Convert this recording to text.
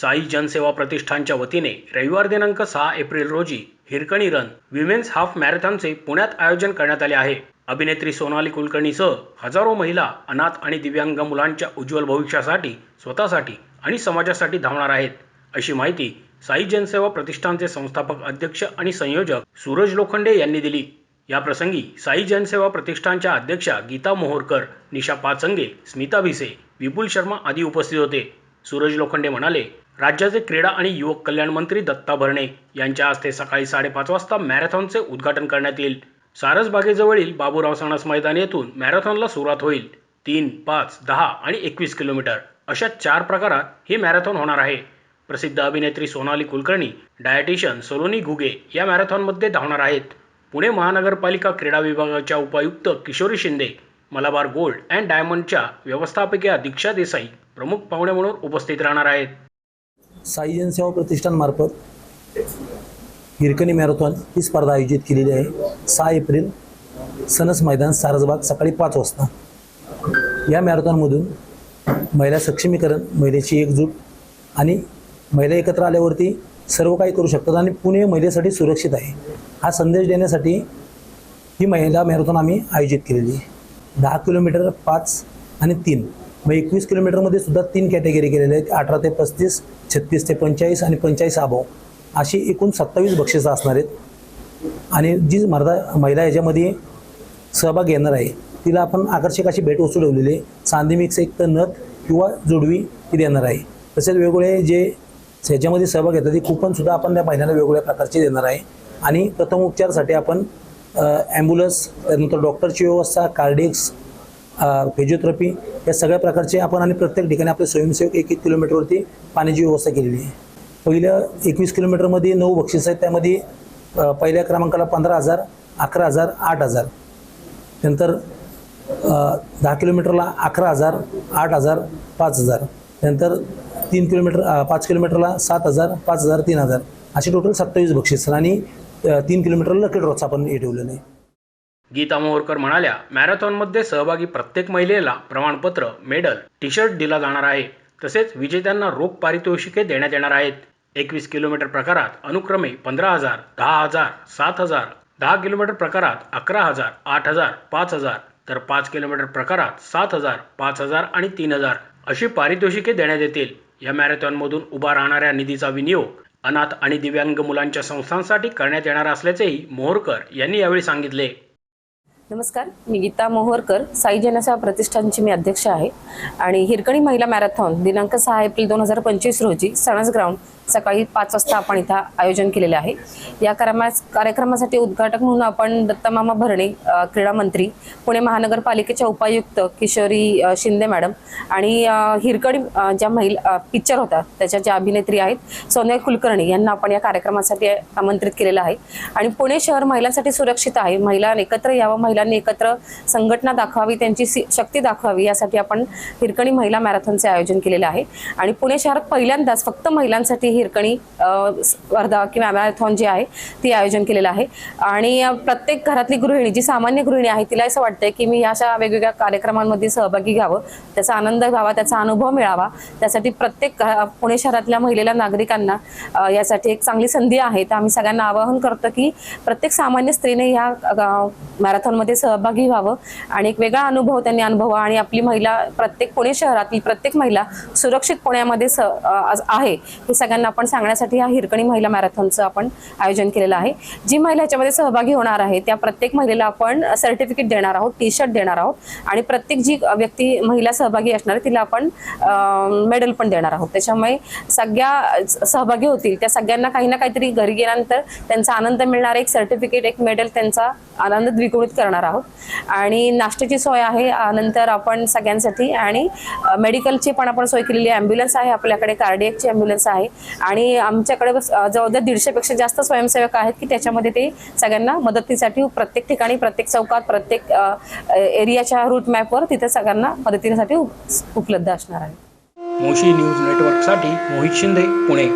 साई जनसेवा प्रतिष्ठानच्या वतीने रविवार दिनांक सहा एप्रिल रोजी हिरकणी रन विमेन्स हाफ मॅरेथॉनचे पुण्यात आयोजन करण्यात आले आहे. अभिनेत्री सोनाली कुलकर्णीसह हजारो महिला अनाथ आणि दिव्यांग मुलांच्या उज्ज्वल भविष्यासाठी स्वतःसाठी आणि समाजासाठी धावणार आहेत. अशी माहिती साई जनसेवा प्रतिष्ठानचे संस्थापक अध्यक्ष आणि संयोजक सूरज लोखंडे यांनी दिली. या प्रसंगी साई जनसेवा प्रतिष्ठानच्या अध्यक्षा गीता मोहोरकर निशा पाचंगे स्मिता भिसे विपुल शर्मा आदी उपस्थित होते. सूरज लोखंडे म्हणाले राज्याचे क्रीडा आणि युवक कल्याण मंत्री दत्ता भरणे यांच्या हस्ते सकाळी साडेपाच वाजता मॅरेथॉनचे उद्घाटन करण्यात येईल. सारसबागेजवळील बाबूराव सणस मैदान येथून मॅरेथॉनला सुरुवात होईल. तीन पाच दहा आणि एकवीस किलोमीटर अशा चार प्रकारात ही मॅरेथॉन होणार आहे. प्रसिद्ध अभिनेत्री सोनाली कुलकर्णी डायटिशियन सोलोनी घुगे या मॅरेथॉनमध्ये धावणार आहेत. पुणे महानगरपालिका क्रीडा विभागाच्या उपायुक्त किशोरी शिंदे मलाबार गोल्ड अँड डायमंडच्या व्यवस्थापकीय दीक्षा देसाई प्रमुख पाहुणे म्हणून उपस्थित राहणार आहेत. साई जनसेवा प्रतिष्ठानमार्फत हिरकणी मॅरेथॉन ही स्पर्धा आयोजित केलेली आहे. सहा एप्रिल सनस मैदान सारसबाग सकाळी पाच वाजता. या मॅरेथॉनमधून महिला सक्षमीकरण महिलेची एकजूट आणि महिला एकत्र आल्यावरती सर्व काही करू शकतात आणि पुणे महिलेसाठी सुरक्षित आहे. हा संदेश देण्यासाठी ही महिला मॅरेथॉन आम्ही आयोजित केलेली आहे. दहा किलोमीटर पाच आणि तीन. मग एकवीस किलोमीटरमध्ये सुद्धा तीन कॅटेगरी केलेल्या आहेत. अठरा ते पस्तीस छत्तीस ते पंचेचाळीस आणि पंचेचाळीस अभाव अशी एकूण सत्तावीस बक्षिसं असणार आहेत. आणि जी मर्दा महिला याच्यामध्ये सहभाग घेणार आहे तिला आपण आकर्षक अशी भेट वस्तू ठेवलेली आहे. चांदी मिक्स एक तर नथ किंवा जोडवी ती देणार आहे. तसेच वेगवेगळे जे ह्याच्यामध्ये सहभाग घेतात ती कुपनसुद्धा आपण त्या महिलांना वेगवेगळ्या प्रकारचे देणार आहे. आणि प्रथम उपचारासाठी आपण ॲम्ब्युलन्स त्यानंतर डॉक्टरची व्यवस्था कार्डिक्स फिजिओथेरपी या सगळ्या प्रकारचे आपण आणि प्रत्येक ठिकाणी आपले स्वयंसेवक एक एक किलोमीटरवरती पाण्याची व्यवस्था केलेली आहे. पहिल्या एकवीस किलोमीटरमध्ये नऊ बक्षीस आहेत. त्यामध्ये पहिल्या क्रमांकाला पंधरा हजार अकरा हजार आठ हजार. नंतर दहा किलोमीटरला अकरा हजार आठ हजार पाच हजार. नंतर तीन किलोमीटर पाच किलोमीटरला सात हजार पाच हजार तीन हजार. असे टोटल सत्तावीस बक्षीस आणि तीन किलोमीटरला लकी ड्रॉचं आपण हे ठेवलेलं आहे. गीता मोहोरकर म्हणाल्या मॅरेथॉनमध्ये सहभागी प्रत्येक महिलेला प्रमाणपत्र मेडल टी शर्ट दिला जाणार आहे. तसेच विजेत्यांना रोख पारितोषिके देण्यात येणार आहेत. एकवीस किलोमीटर प्रकारात अनुक्रमे पंधरा हजार दहा हजार सात हजार दहा किलोमीटर प्रकारात अकरा हजार आठ हजार पाच हजार तर पाच किलोमीटर प्रकारात सात हजार पाच हजार आणि तीन हजार अशी पारितोषिके देण्यात येतील. या मॅरेथॉनमधून उभा राहणाऱ्या निधीचा विनियोग अनाथ आणि दिव्यांग मुलांच्या संस्थांसाठी करण्यात येणार असल्याचेही मोहोरकर यांनी यावेळी सांगितले. नमस्कार मी गीता मोहरकर साई जनसेवा प्रतिष्ठानची मी अध्यक्ष आहे. आणि हिरकणी महिला मॅरेथॉन दिनांक सहा एप्रिल दोन हजार पंचवीस रोजी सणस ग्राउंड सकाळी पाच वाजता आपण इथं आयोजन केलेले आहे. या कारमा कार्यक्रमासाठी उद्घाटक म्हणून आपण दत्तमामा भरणे क्रीडा मंत्री पुणे महानगरपालिकेच्या उपायुक्त किशोरी शिंदे मॅडम आणि हिरकणी ज्या महिला पिक्चर होता त्याच्या ज्या अभिनेत्री आहेत सोनिया कुलकर्णी यांना आपण या कार्यक्रमासाठी आमंत्रित केलेलं आहे. आणि पुणे शहर महिलांसाठी सुरक्षित आहे. महिला एकत्र यावं महिलांनी एकत्र संघटना दाखवावी त्यांची शक्ती दाखवावी यासाठी आपण हिरकणी महिला मॅरेथॉनचे आयोजन केलेलं आहे. आणि पुणे शहरात पहिल्यांदाच फक्त महिलांसाठी हिरकणी स्पर्धा किंवा मॅरेथॉन जी आहे ती आयोजन केलेलं आहे. आणि प्रत्येक घरातली गृहिणी जी सामान्य गृहिणी आहे तिला असं वाटतंय की मी अशा वेगवेगळ्या कार्यक्रमांमध्ये सहभागी घ्यावं त्याचा आनंद घ्यावा त्याचा अनुभव मिळावा. त्यासाठी प्रत्येक पुणे शहरातल्या महिलेला नागरिकांना यासाठी एक चांगली संधी आहे. तर आम्ही सगळ्यांना आवाहन करतो की प्रत्येक सामान्य स्त्रीने ह्या मॅरेथॉनमध्ये मॅरेथॉनमध्ये सहभागी व्हावं आणि एक वेगळा अनुभव त्यांनी अनुभवा आणि आपली महिला प्रत्येक पुणे शहरातील प्रत्येक महिला सुरक्षित पुण्यामध्ये स आहे. हे सगळ्यांना आपण सांगण्यासाठी हा हिरकणी महिला मॅरेथॉनचं आपण आयोजन केलेलं आहे. जी महिला याच्यामध्ये सहभागी होणार आहे त्या प्रत्येक महिलेला आपण सर्टिफिकेट देणार आहोत टी शर्ट देणार आहोत आणि प्रत्येक जी व्यक्ती महिला सहभागी असणार आहे तिला आपण मेडल पण देणार आहोत. त्याच्यामुळे सगळ्या सहभागी होतील त्या सगळ्यांना काही ना काहीतरी घरी गेल्यानंतर त्यांचा आनंद मिळणार एक सर्टिफिकेट एक मेडल त्यांचा आनंद द्विगुणित करणार. आहोत. आणि नाश्त्याची सोय आहे नंतर आपण सगळ्यांसाठी आणि मेडिकलची पण आपण सोय केलेली ॲम्ब्युलन्स आहे आपल्याकडे कार्डियकची ॲम्ब्युलन्स आहे. आणि आमच्याकडे जवळजवळ दीडशेपेक्षा जास्त स्वयंसेवक आहेत की त्याच्यामध्ये ते सगळ्यांना मदतीसाठी प्रत्येक ठिकाणी प्रत्येक चौकात प्रत्येक एरियाच्या रूट मॅपवर तिथे सगळ्यांना मदतीसाठी उपलब्ध असणार आहे. मोशी न्यूज नेटवर्कसाठी मोहित शिंदे पुणे.